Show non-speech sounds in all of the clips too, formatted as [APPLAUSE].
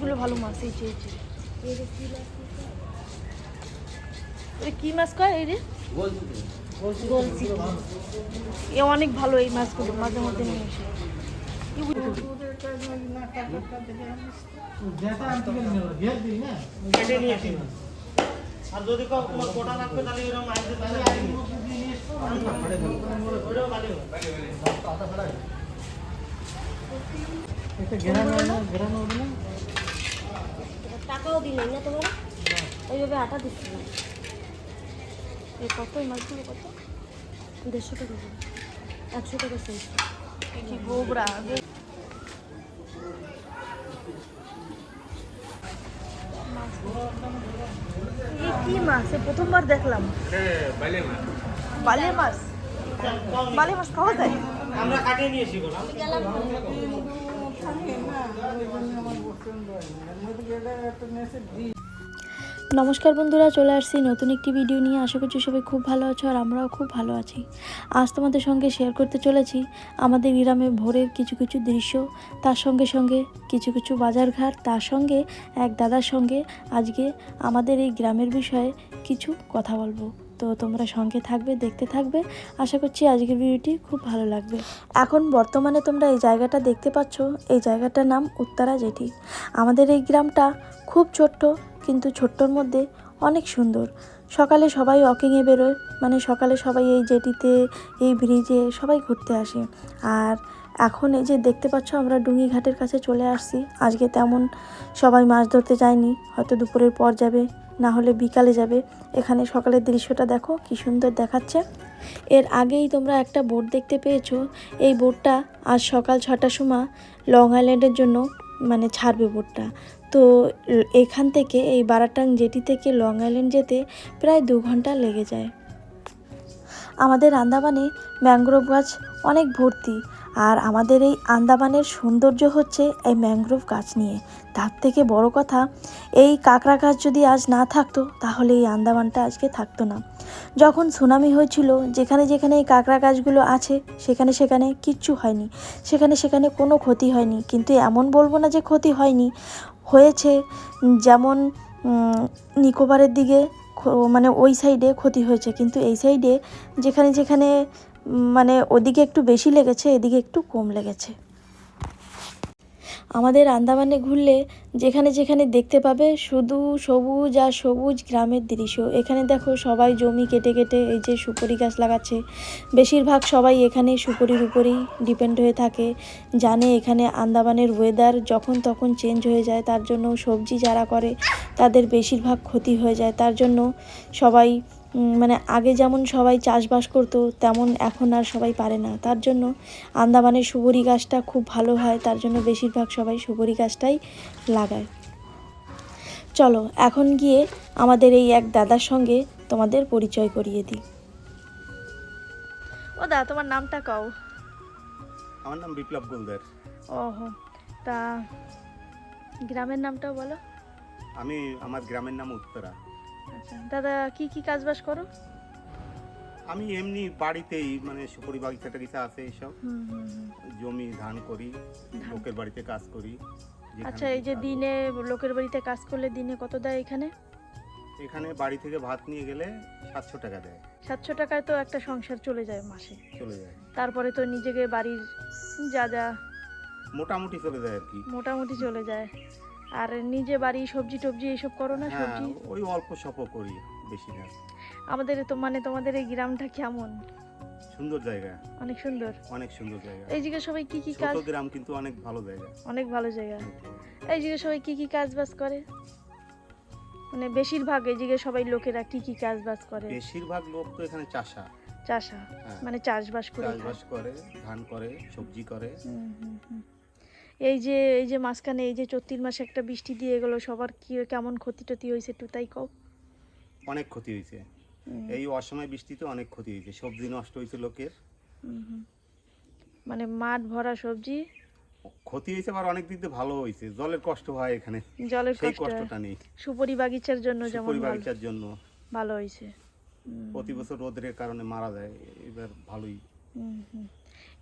মাছগুলো ভালো মাছ এই যে এই যে। এটা কি মাছ কয় এই রে? গলসি এ অনেক ভালো এই মাছগুলো মাঝে মধ্যে নিয়ে আর যদি ক- তোমার কোটা লাগবে তাহলে এরকম আইসে তাহলে হবে। টাকাও দিলেন না তোমার? ওইভাবে আটা দিচ্ছি না। এই কত এই মাছগুলো কত? দেড়শো টাকা করে। একশো টাকা সাইজ কি গোবরা? কি মাছ? প্রথমবার দেখলাম। বালে মাছ। বালে মাছ? খাওয়া যায়? আমরা কাটিয়ে নিয়েছি গো নমস্কার বন্ধুরা, চলে আসছি নতুন একটি ভিডিও নিয়ে। আশা করছি সবাই খুব ভালো আছো আর আমরাও খুব ভালো আছি। আজ তোমাদের সঙ্গে শেয়ার করতে চলেছি আমাদের গ্রামে ভোরের কিছু কিছু দৃশ্য, তার সঙ্গে সঙ্গে কিছু কিছু বাজারঘাট, তার সঙ্গে এক দাদার সঙ্গে আজকে আমাদের এই গ্রামের বিষয়ে কিছু কথা বলব। তো তোমরা সঙ্গে থাকবে, দেখতে থাকবে। আশা করছি আজকের ভিডিওটি খুব ভালো লাগবে। এখন বর্তমানে তোমরা এই জায়গাটা দেখতে পাচ্ছ। এই জায়গাটার নাম উত্তরা জেটি আমাদের এই গ্রামটা খুব ছোট্ট, কিন্তু ছোট্টর মধ্যে অনেক সুন্দর। সকালে সবাই ওয়াকিংয়ে বেরোয় মানে সকালে সবাই এই জেটিতে এই ব্রিজে সবাই ঘুরতে আসে। আর এখন এই যে দেখতে পাচ্ছ, আমরা ডুঙ্গি ঘাটের কাছে চলে আসছি। আজকে তেমন সবাই মাছ ধরতে যায়নি, হয়তো দুপুরের পর যাবে। না হলে বিকালে যাবে। এখানে সকালের দৃশ্যটা দেখো, কি সুন্দর দেখাচ্ছে। এর আগেই তোমরা একটা বোট দেখতে পেয়েছ। এই বোটটা আজ সকাল ছটার সময় লং আইল্যান্ডের জন্য মানে ছাড়বে বোটটা। তো এখান থেকে, এই বারাটাং জেটি থেকে লং আইল্যান্ড যেতে প্রায় দু ঘণ্টা লেগে যায়। আমাদের আন্দামানে ম্যানগ্রোভ গাছ অনেক ভর্তি। আর আমাদের এই আন্দামানের সৌন্দর্য হচ্ছে এই ম্যানগ্রোভ গাছ নিয়ে। তার থেকে বড় কথা, এই কাঁকড়া গাছ যদি আজ না থাকতো, তাহলে এই আন্দামানটা আজকে থাকতো না। যখন সুনামি হয়েছিল, যেখানে যেখানে এই কাঁকড়া গাছগুলো আছে, সেখানে সেখানে কিচ্ছু হয়নি। সেখানে সেখানে কোনো ক্ষতি হয়নি। কিন্তু এমন বলব না যে ক্ষতি হয়নি। হয়েছে, যেমন নিকোবারের দিকে মানে ওই সাইডে ক্ষতি হয়েছে। কিন্তু এই সাইডে, যেখানে যেখানে মানে ওদিকে একটু বেশি লেগেছে, এদিকে একটু কম লেগেছে। আমাদের আন্দামানে ঘুরলে যেখানে যেখানে দেখতে পাবে শুধু সবুজ আর সবুজ গ্রামের দৃশ্য। এখানে দেখো সবাই জমি কেটে কেটে এই যে সুপারি গাছ লাগাচ্ছে। বেশিরভাগ সবাই এখানে সুপারির উপরেই ডিপেন্ড হয়ে থাকে, জানে এখানে আন্দামানের ওয়েদার যখন তখন চেঞ্জ হয়ে যায়, তার জন্য সবজি যারা করে তাদের বেশিরভাগ ক্ষতি হয়ে যায়। তার জন্য সবাই মানে আগে যেমন সবাই চাষবাস করতো তেমন এখন আর সবাই পারে না। তার জন্য আন্দামানের সুবরি গাছটা খুব ভালো হয় তার জন্য বেশিরভাগ সবাই সুবরি গাছটাই লাগায়। চলো এখন গিয়ে আমাদের এই এক দাদার সঙ্গে তোমাদের পরিচয় করিয়ে দিই। ও দা তোমার নামটা কও। আমার নাম বিপ্লব গোলদার। ওহো তা গ্রামের নামটাও বলো। আমি আমার গ্রামের নাম উত্তরা। দাদা কি কি কাজবাজ করো? আমি এমনি বাড়িতেই মানে সুপারি বাগিচা টাগিচা আছে এইসব। জমি ধান করি লোকের বাড়িতে কাজ করি। আচ্ছা এই যে দিনে লোকের বাড়িতে কাজ করলে দিনে কত দেয় এখানে? এখানে বাড়ি থেকে ভাত নিয়ে গেলে সাতশো টাকা দেয়। সাতশো টাকায় তো একটা সংসার চলে যায় মাসে। চলে যায়। তারপরে তো নিজেকে বাড়ির যা যা মোটামুটি চলে যায় আর কি। মোটামুটি চলে যায়। আর নিজে বাড়ি সবজি টবজি এইসব করো না হ্যাঁ সবজি? ওই অল্প স্বল্প করি বেশি না আমাদের তো মানে তোমাদের এই গ্রামটা কেমন? সুন্দর জায়গা। অনেক সুন্দর। অনেক সুন্দর জায়গা। এই জায়গায় সবাই কি কি কাজ ছোট গ্রাম কিন্তু অনেক ভালো জায়গা। অনেক ভালো জায়গা। এই জায়গায় সবাই কি কি কাজ বাজ করে? মানে বেশিরভাগ এই জায়গায় সবাই লোকেরা কি কি কাজ বাজ করে? বেশিরভাগ লোক তো এখানে চাষা। চাষা? হ্যাঁ। মানে চাষবাস করে চাষবাস করে ধান করে সবজি করে। হুম, হুম, হুম। এই যে এই যে মাঝখানে এই যে চৈত্রির মাসে একটা বৃষ্টি দিয়ে গেল সবার কি কেমন ক্ষতি টতি হয়েছে একটু তাই কও? অনেক ক্ষতি হয়েছে। এই অসময় বৃষ্টিতে অনেক ক্ষতি হয়েছে সবজি নষ্ট হয়েছে লোকের। মানে মাঠ ভরা সবজি? ক্ষতি হয়েছে আবার অনেক দিক দিয়ে ভালো হয়েছে জলের কষ্ট হয় এখানে। জলের সেই কষ্টটা নেই। সুপরি বাগিচার জন্য যেমন সুপারি বাগিচার জন্য। ভালো হয়েছে। প্রতি বছর রোদের কারণে মারা যায় এবার ভালোই। হুম, হুম।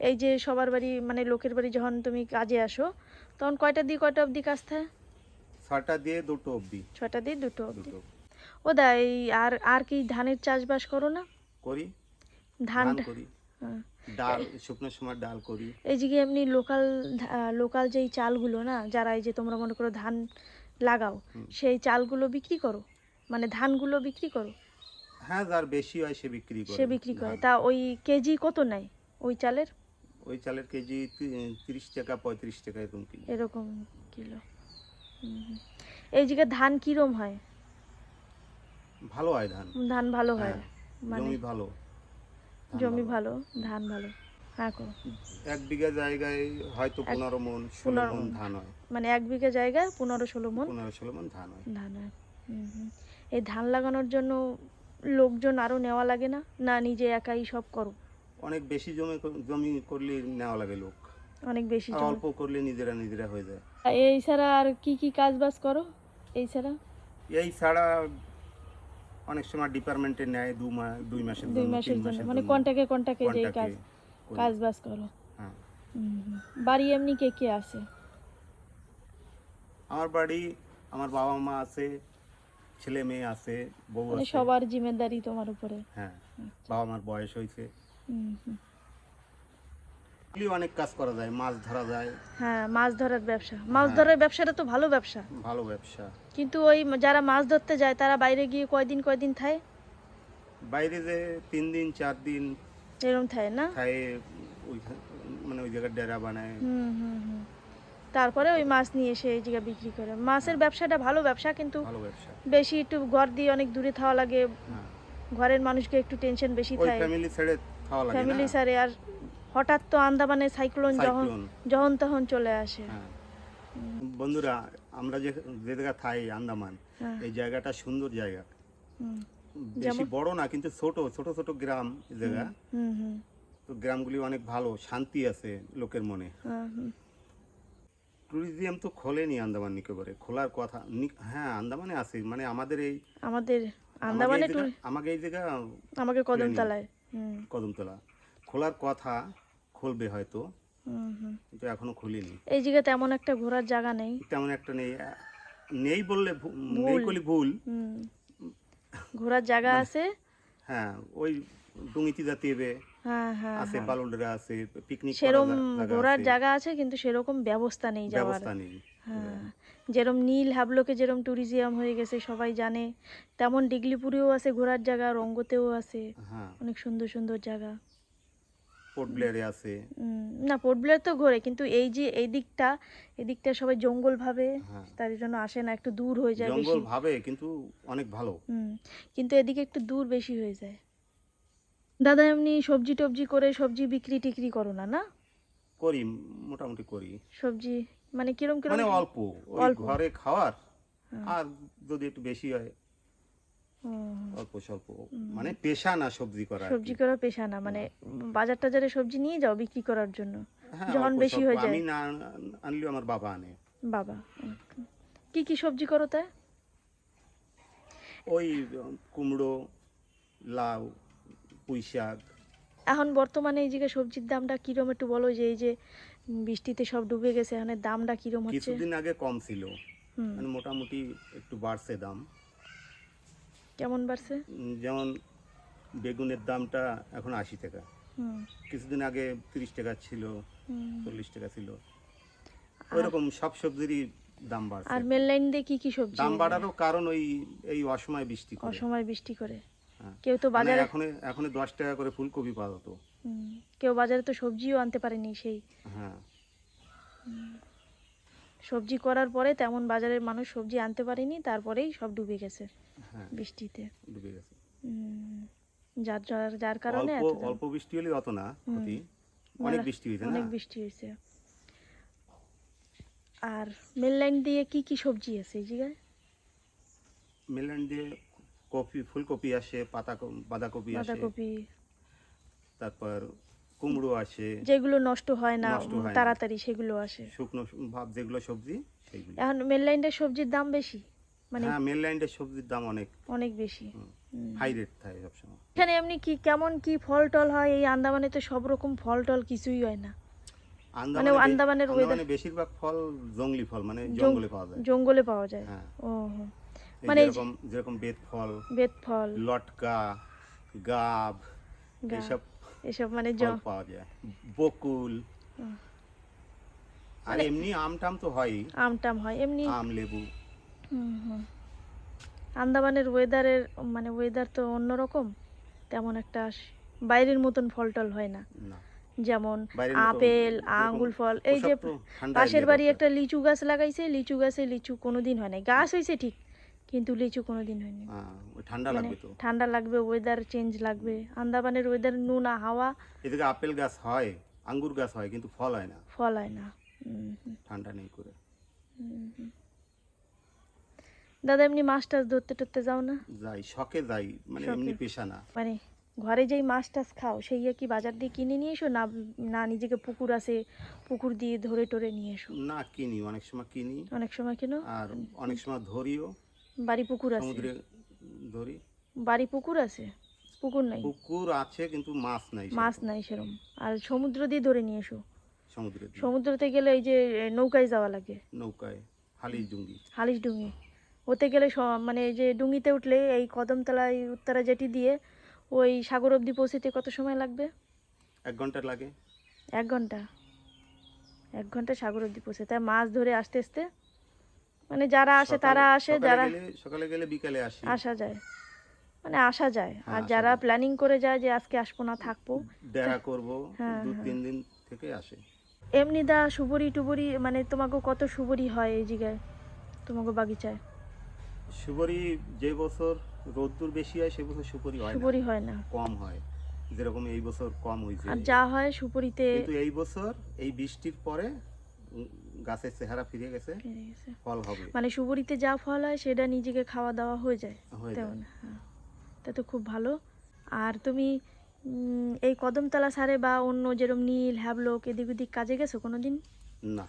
এই যে সবার বাড়ি মানে লোকের বাড়ি যখন তুমি কাজে আসো তখন কয়টা দিয়ে কয়টা অবধি কাজ থাকে? ছটা দিয়ে দুটো অবধি। ছটা দিয়ে দুটো অবধি? ও দা এই আর আর কি ধানের চাষবাস করো না? করি। ধান করি। হ্যাঁ। ডাল শুকনো সময় ডাল করি। এই যে এমনি লোকাল লোকাল যেই চালগুলো না যারা এই যে তোমরা মনে করো ধান লাগাও সেই চালগুলো বিক্রি করো? মানে ধানগুলো বিক্রি করো? হ্যাঁ যার বেশি হয় সে বিক্রি করে। সে বিক্রি করে। তা ওই কেজি কত নেয় ওই চালের? ওই চালের কেজি তিরিশ টাকা পঁয়ত্রিশ টাকা এরকম কিলো। এরকম কিলো। এই জায়গায় ধান কিরম হয়? ভালো হয় ধান। ধান ভালো হয়? হ্যাঁ, মানে জমি ভালো। জমি ভালো। ধান ভালো। হ্যাঁ এক বিঘা জায়গায় হয়তো পনেরো মন ষোলো মন ধান হয়। মানে এক বিঘা জায়গায় পনেরো ষোলো মন? পনেরো ষোলো মন ধান হয়। ধান হয়। এই ধান লাগানোর জন্য লোকজন আরও নেওয়া লাগে না? না নিজে একাই সব করো? অনেক বেশি জমি জমি করলে নেওয়া লাগে লোক। অনেক বেশি অল্প করলে নিজেরা নিজেরা হয়ে যায়। এই ছাড়া আর কি কি কাজ বাজ করো? এই ছাড়া? এই ছাড়া অনেক সময় ডিপার্টমেন্টে নেয় দু মাস দুই মাসের দুই মাসের জন্য। মানে কন্টাকে কন্টাকে যে কাজ কাজ বাজ করো। হ্যাঁ। বাড়ি এমনি কে কে আছে? আমার বাড়ি আমার বাবা মা আছে ছেলে মেয়ে আছে বউ মানে আছে। সবার জিম্মেদারি তোমার উপরে। হ্যাঁ। বাবা মার বয়স হয়েছে। অনেক কাজ করা যায় মাছ ধরা যায়। হ্যাঁ মাছ ধরার ব্যবসা। মাছ হ্যাঁ। ধরার ব্যবসাটা তো ভালো ব্যবসা। ভালো ব্যবসা। কিন্তু ওই যারা মাছ ধরতে যায় তারা বাইরে গিয়ে কয়দিন কয়দিন থাকে বাইরে যে তিন দিন চার দিন এরকম থাকে না? ওই মানে ওই জায়গায় ডেরা বানায়। হুম হুম হুম। তারপরে ওই মাছ নিয়ে এসে এই জায়গায় বিক্রি করে। মাছের ব্যবসাটা ভালো ব্যবসা কিন্তু ভালো ব্যবসা। বেশি একটু ঘর দিয়ে অনেক দূরে থাওয়া লাগে। হ্যাঁ। ঘরের মানুষকে একটু টেনশন বেশি থাকে ফ্যামিলি ছেড়ে ফ্যামিলি সারে আর হঠাৎ তো আন্দামানে সাইক্লোন যখন যখন তখন চলে আসে। হ্যাঁ। বন্ধুরা আমরা যে যে জায়গা থাই আন্দামান হ্যাঁ। এই জায়গাটা সুন্দর জায়গা। বেশি বড় না কিন্তু ছোট ছোট ছোট গ্রাম জায়গা। হুম হুম। তো গ্রামগুলি অনেক ভালো শান্তি আছে লোকের মনে। হ্যাঁ। ট্যুরিজম তো খোলেনি আন্দামান নিকোবরে খোলার কথা। হ্যাঁ আন্দামানে আছে মানে আমাদের এই আমাদের আন্দামানে আমাকে এই জায়গা আমাকে কদমতলায়। কদমতলা। খোলার কথা খুলবে হয়তো। কিন্তু এখনও খুলিনি। এই জায়গায় তেমন একটা ঘোরার জায়গা নেই। তেমন একটা নেই। নেই বললে নেই করলে ভুল। ঘোরার জায়গা মানে আছে। হ্যাঁ ওই ডুঙিতি জাতীয় হ্যাঁ হ্যাঁ আছে বালুন্ডরা আছে পিকনিক সেরকম ঘোরার জায়গা আছে কিন্তু সেরকম ব্যবস্থা নেই যাওয়ার। ব্যবস্থা নেই। হ্যাঁ। যেরম নীল হাবলোকে যেরম ট্যুরিজিয়াম হয়ে গেছে সবাই জানে। তেমন ডিগলিপুরেও আছে ঘোরার জায়গা রঙ্গতেও আছে। হ্যাঁ। অনেক সুন্দর সুন্দর জায়গা। পোর্ট ব্লেয়ারে আছে। না পোর্ট ব্লেয়ার তো ঘোরে কিন্তু এই যে এই দিকটা এদিকটা সবাই জঙ্গল ভাবে হ্যাঁ। তার জন্য আসে না একটু দূর হয়ে যায় জঙ্গল ভাবে কিন্তু অনেক ভালো। হুম কিন্তু এদিকে একটু দূর বেশি হয়ে যায়। দাদা এমনি সবজি টবজি করে সবজি বিক্রি টিক্রি করো না না? করি মোটামুটি করি। সবজি মানে কিরম কিরম মানে অল্প। ওই ঘরে খাওয়ার হ্যাঁ। আর যদি একটু বেশি হয় অল্প স্বল্প। মানে পেশা না সবজি করা। সবজি করা পেশা না মানে বাজার টাজারে সবজি নিয়ে যাও বিক্রি করার জন্য। হ্যাঁ, যখন বেশি হয়ে যায়। আমি না আনলেও আমার বাবা আনে। বাবা কি কি সবজি করো তাই ওই কুমড়ো লাউ পুঁই শাক এখন বর্তমানে এই জায়গায় সবজির দামটা কিরম একটু বলো যে এই যে বৃষ্টিতে সব ডুবে গেছে এখানে দামটা কিরম হচ্ছে? কিছুদিন আগে কম ছিল। মানে মোটামুটি একটু বাড়ছে দাম। কেমন বাড়ছে? যেমন বেগুনের দামটা এখন আশি টাকা। হুম। কিছুদিন আগে তিরিশ টাকা ছিল। চল্লিশ টাকা ছিল। ওইরকম সব সবজিরই দাম বাড়ছে। আর মেল লাইন দিয়ে কি কি সবজি? দাম বাড়ারও কারণ ওই এই অসময় বৃষ্টি অসময় বৃষ্টি করে। কেউ তো মানে বাজারে এখন এখন দশ টাকা করে ফুলকপি পাওয়া যেত। কেউ বাজারে তো সবজিও আনতে পারেনি সেই। হ্যাঁ। সবজি করার পরে তেমন বাজারের মানুষ সবজি আনতে পারেনি তারপরেই সব ডুবে গেছে হ্যাঁ বৃষ্টিতে। ডুবে গেছে। যার যার যার কারণে অল্প অল্প বৃষ্টি হলে অত না ক্ষতি। অনেক বৃষ্টি হয়েছে অনেক বৃষ্টি হয়েছে। আর মেল লাইন দিয়ে কি কি সবজি আছে এই জায়গায়? মেলান দিয়ে কপি ফুলকপি আসে পাতা বাঁধাকপি আসে। বাঁধাকপি। তারপর কুমড়ো আসে। যেগুলো নষ্ট হয় না হয়। তাড়াতাড়ি সেগুলো আসে। শুকনো ভাব যেগুলো সবজি সেগুলো এখন মেল লাইনের সবজির দাম বেশি? মানে হ্যাঁ মেন লাইনের সবজির দাম অনেক। অনেক বেশি। হাই রেট থাকে সবসময়। এখানে এমনি কি কেমন কি ফল টল হয়? এই আন্দামানে তো সব রকম ফল টল কিছুই হয় না। মানে আন্দামানের আন্দামানে বেশিরভাগ ফল জঙ্গলি ফল মানে জঙ্গলে পাওয়া যায়। জঙ্গলে পাওয়া যায়। হ্যাঁ। ও হো। এই মানে যেরকম যেরকম লটকা গাব এইসব এসব মানে ফল জ- পাওয়া যায়। বকুল। আর মানে এমনি তো টাম হয় এমনি আম লেবু। আন্দামানের ওয়েদারের মানে ওয়েদার তো অন্যরকম তেমন একটা বাইরের মতন ফল টল হয় না। যেমন আপেল আঙ্গুল ফল এই যে পাশের বাড়ি একটা। লিচু গাছ লাগাইছে লিচু গাছে লিচু কোনোদিন হয় না গাছ হয়েছে ঠিক কিন্তু লিচু কোনোদিন হয়নি। হ্যাঁ, ঠান্ডা মানে লাগবে তো? ঠান্ডা লাগবে ওয়েদার চেঞ্জ লাগবে। আন্দামানের ওয়েদার নুনা হাওয়া। এদিকে আপেল গাছ হয় আঙ্গুর গাছ হয় কিন্তু ফল হয় না। ফল হয় না। ঠান্ডা নেই করে। দাদা এমনি মাছ টাছ ধরতে টরতে যাও না? যাই শখে যাই মানে এমনি পেশা না। মানে ঘরে যেই মাছ টাছ খাও সেই কি বাজার দিয়ে কিনে নিয়ে এসো না না নিজেকে পুকুর আছে পুকুর দিয়ে ধরে টরে নিয়ে এসো? না কিনি অনেক সময় কিনি। অনেক সময় কেন? আর অনেক সময় ধরিও। বাড়ি পুকুর আছে। সমুদ্রে ধরি। বাড়ি পুকুর আছে? পুকুর নাই? পুকুর আছে কিন্তু মাছ নাই মাছ নাই সেরম আর সমুদ্র দিয়ে ধরে নিয়ে এসো। সমুদ্রে সমুদ্রতে গেলে এই যে নৌকায় যাওয়া লাগে। নৌকায় হালি জুঙ্গি হালিশ ডুঙি ওতে গেলে মানে যে ডুঙিতে উঠলে এই কদমতলায় উত্তরা জেটি দিয়ে ওই সাগর অবধি পৌঁছতে কত সময় লাগবে? এক ঘণ্টা লাগে। এক ঘণ্টা। এক ঘণ্টা সাগর অবধি পৌঁছে তাই মাছ ধরে আসতে আসতে মানে যারা আসে তারা আসে যারা সকালে গেলে বিকালে আসি। আসা যায়। মানে আসা যায়। হ্যাঁ, আর যারা প্ল্যানিং করে যায় যে আজকে আসব না থাকব। দেখা করব হ্যাঁ, দু হ্যাঁ। তিন দিন থেকে আসে। এমনি দা সুবরি টুবরি মানে তোমাকে কত সুবরি হয় এই জায়গায় তোমাকে বাগিচায়? সুপরি যে বছর রোদ্দুর বেশি হয় সে বছর সুপরি হয় না। সুবরি হয় না। কম হয়। যেরকম এই বছর কম হয়েছে। আর যা হয় সুপরিতে কিন্তু এই বছর এই বৃষ্টির পরে গাছের চেহারা ফিরে গেছে ফল হবে। মানে সুবরিতে যা ফল হয় সেটা নিজেকে খাওয়া দাওয়া হয়ে যায়। তেমন হ্যাঁ। তা তো খুব ভালো। আর তুমি এই কদমতলা সারে বা অন্য যেরকম নীল হ্যাবলক এদিক ওদিক কাজে গেছো কোনোদিন? না।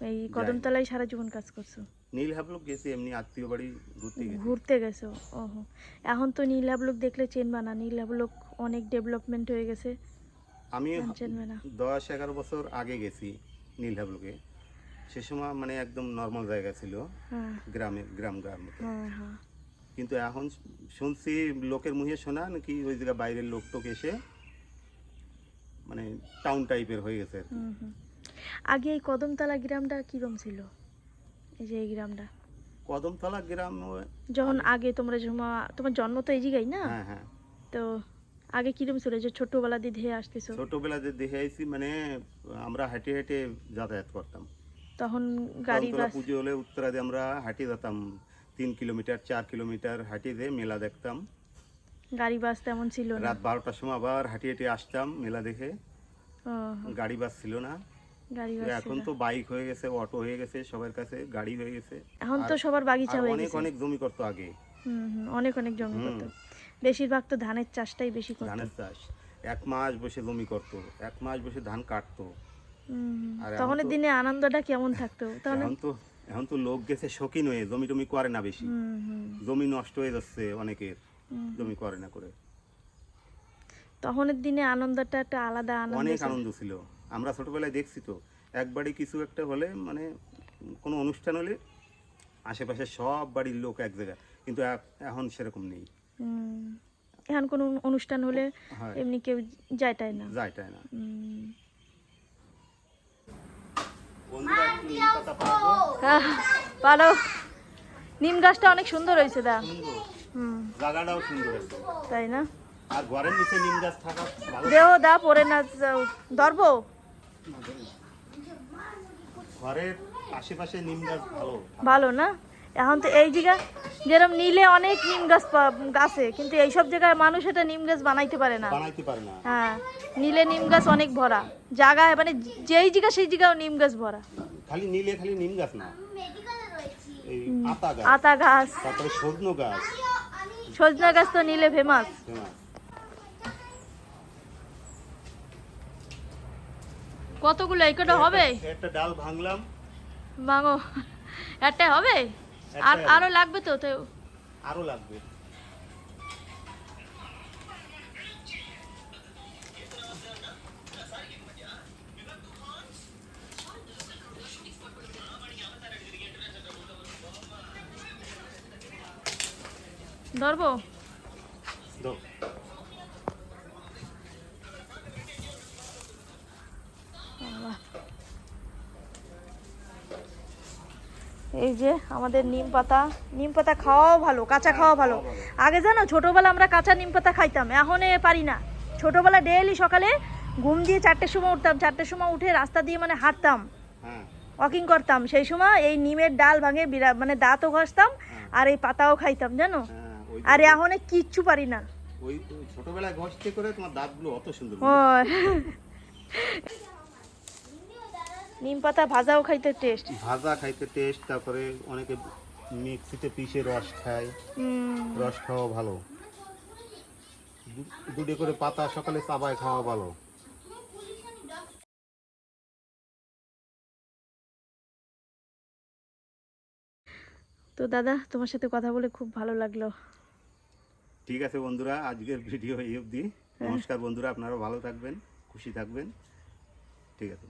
এই কদমতলায় সারা জীবন কাজ করছ? নীল হাবলুক গেছি এমনি আত্মীয় বাড়ি ঘুরতে গেছি। ঘুরতে গেছো? ওহো। এখন তো নীল হ্যাবলক দেখলে চেনবা না। নীল হ্যাবলক অনেক ডেভেলপমেন্ট হয়ে গেছে। আমি চেনবে না। দশ এগারো বছর আগে গেছি নীল হাবলুকে সে সময় মানে একদম নর্মাল জায়গা ছিল। হ্যাঁ। গ্রামে গ্রাম গ্রাম হ্যাঁ হ্যাঁ। কিন্তু এখন শুনছি লোকের মুখে শোনা নাকি ওই জায়গা বাইরের লোক টোক এসে মানে টাউন টাইপের হয়ে গেছে আগে এই কদমতলা গ্রামটা কিরম ছিল? এই যে এই গ্রামটা। কদমতলা গ্রাম যখন আগে তোমরা যখন তোমার জন্ম তো এই জায়গায় না? হ্যাঁ হ্যাঁ। তো আগে কিরম ছিল? যে ছোটবেলা দিয়ে ধেয়ে আসতেছো? ছোটবেলা যে দেখে আইছি মানে আমরা হাঁটে হাঁটে যাতায়াত করতাম। তখন গাড়ি বাস পুজো হলে উত্তরা দিয়ে আমরা হাঁটে যেতাম। তিন কিলোমিটার চার কিলোমিটার হাঁটে যেয়ে মেলা দেখতাম। গাড়ি বাস তেমন ছিল না। রাত বারোটার সময় আবার হাঁটে হাঁটে আসতাম মেলা দেখে। গাড়ি বাস ছিল না। গাড়ি এখন তো বাইক হয়ে গেছে অটো হয়ে গেছে সবার কাছে গাড়ি হয়ে গেছে। এখন তো সবার বাগিচা হয়ে অনেক গেছে। অনেক জমি করতো আগে। হুম হুম অনেক অনেক জমি করতো। বেশিরভাগ তো ধানের চাষটাই বেশি করতো। ধানের চাষ। এক মাস বসে জমি করতো এক মাস বসে ধান কাটতো। তখনের দিনে আনন্দটা কেমন থাকতো? তখন তো এখন তো লোক গেছে শৌখিন হয়ে জমি টমি করে না বেশি। জমি নষ্ট হয়ে যাচ্ছে অনেকের জমি করে না করে। তখনের দিনে আনন্দটা একটা আলাদা আনন্দ অনেক আনন্দ ছিল। আমরা ছোটবেলায় দেখছি তো একবারই কিছু একটা হলে মানে কোনো অনুষ্ঠান হলে আশেপাশে সব বাড়ির লোক এক জায়গায় কিন্তু এখন সেরকম নেই। এখন কোনো অনুষ্ঠান হলে এমনি কেউ যায় তাই না। যায় তাই না নিম ভালো নিম গাছটা অনেক সুন্দর হয়েছে দা। হুম। জায়গাটাও সুন্দর তাই না? আর ঘরের নিচে নিম গাছ থাকা দেহ দা পরে না ধরবো? ঘরের আশেপাশে নিম গাছ ভালো। ভালো না? এখন তো এই জায়গা যেরকম নীলে অনেক নিম গাছ আছে কিন্তু এইসব জায়গায় মানুষ এটা নিম গাছ বানাইতে পারে না। বানাইতে পারে না। হ্যাঁ নীলে নিম গাছ অনেক ভরা। জায়গায় মানে যেই জায়গা সেই জায়গাও নিম গাছ ভরা। খালি নিলে খালি নিম গাছ না। এই আতা গাছ। আতা গাছ। তারপরে সজনো গাছ। সজনা গাছ তো নিলে ফেমাস। কতগুলো? একটা হবে? একটা ডাল ভাঙলাম। মাগো একটা হবে? আর আরও লাগবে তো তো আরও লাগবে। ধরবো? এই যে আমাদের নিম পাতা। নিম পাতা খাওয়াও ভালো কাঁচা খাওয়া ভালো। আগে জানো ছোটবেলা আমরা কাঁচা নিম পাতা খাইতাম এখন এ পারি না। ছোটবেলা ডেইলি সকালে ঘুম দিয়ে চারটের সময় উঠতাম চারটের সময় উঠে রাস্তা দিয়ে মানে হাঁটতাম হ্যাঁ। ওয়াকিং করতাম। সেই সময় এই নিমের ডাল ভাঙে বিরা- মানে দাঁতও ঘষতাম আর এই পাতাও খাইতাম জানো? হ্যাঁ আর এখন কিচ্ছু পারি না। ওই ছোটবেলায় ঘষতে করে তোমার দাঁতগুলো অত সুন্দর [LAUGHS] নিম পাতা ভাজাও খাইতে টেস্ট ভাজা খাইতে টেস্ট তারপরে অনেকে মিক্সিতে পিষে রস খায়। রস খাওয়া ভালো। দুটো করে পাতা সকালে চাবায় খাওয়া ভালো। তো দাদা তোমার সাথে কথা বলে খুব ভালো লাগল। ঠিক আছে বন্ধুরা আজকের ভিডিও এই অবধি। নমস্কার বন্ধুরা আপনারা ভালো থাকবেন খুশি থাকবেন। ঠিক আছে।